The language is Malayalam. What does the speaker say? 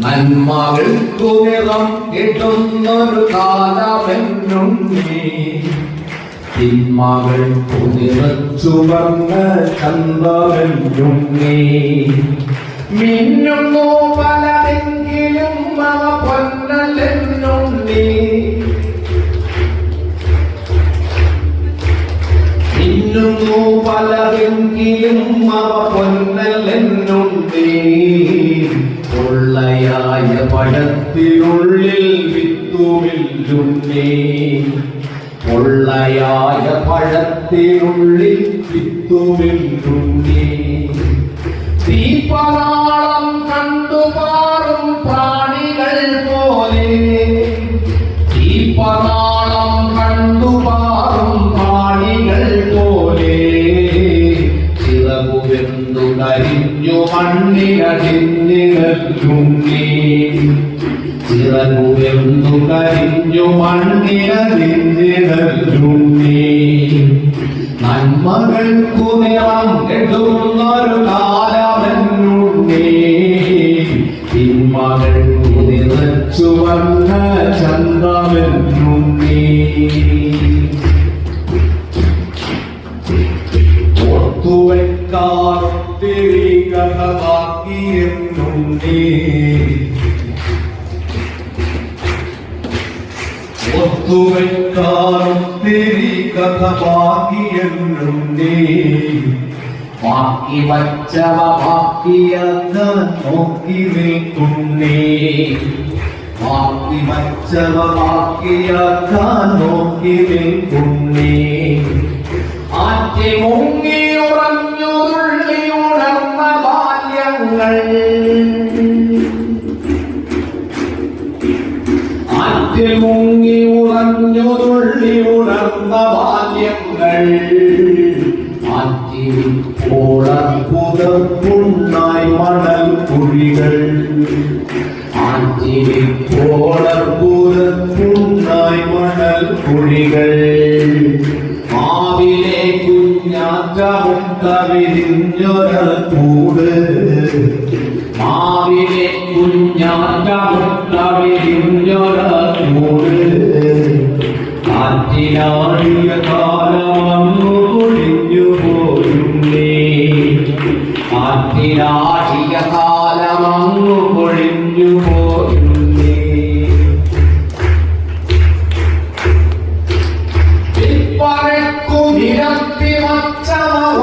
നന്മകൾക്കു നിറം കിട്ടുന്നൊരു തിന്മകൾ തിന്മകൾക്കു നിറച്ചുവർന്ന ചന്തമെന്നുണ്ടേ മിന്നുന്നു പലരെങ്കിലും അവ പൊന്നലെന്നുണ്ടേ മിന്നുന്നു പലരെങ്കിലും അവ പൊന്നലെന്നുണ്ടേ പൊള്ളയായ പഴത്തിനുള്ളിൽ വിത്തുമില്ലുണ്ണേ പൊള്ളയായ പഴത്തിനുള്ളിൽ വിത്തുമില്ലുണ്ണേ തീപ്പനാളം കണ്ടുപാറും കരിഞ്ഞു ചിറകു എന്തു കരിഞ്ഞു മണ്ണിനടിഞ്ഞിടലുണ്ടേ നന്മകൾക്കു നിറം കെട്ടുന്നൊരു കാലമെന്നുണ്ടേ തിന്മകൾക്കു നിറച്ചു വന്ന ചന്തമെന്നുണ്ടേ ഓർത്തുവെക്കാറൊത്തിരി കഥ ബാക്കിയെന്നുണ്ടേ ഒത്തുവെക്കാറൊത്തിരി കഥ ബാക്കിയെന്നുണ്ടേ ബാക്കി വച്ചവ ബാക്കിയാക്കാൻ നോക്കി നിൽക്കുന്നേ ബാക്കി വച്ചവ ബാക്കിയാക്കാൻ നോക്കി നിൽക്കുന്നേ ஆற்றில் மூங்கி உறஞ்சு துள்ளி உணர்ந்த பாக்கியங்கள். ஆற்றி போல புதர் புண்ணாய் மணல் குழிகள். ஆற்றிலே போல புதர் புண்ணாய் மணல் குழிகள். ஆவிலே குழி വിരിഞ്ഞൊര കൂട് മാവിലെ കുഞ്ഞാറ്റ മുട്ട വിരിഞ്ഞൊര കൂട് കാറ്റിലാടിയ കാലമങ്ങു പൊഴിഞ്ഞു പോരുന്നേ കാറ്റിലാടിയ കാലമങ്ങു പൊഴിഞ്ഞു പോ 하나만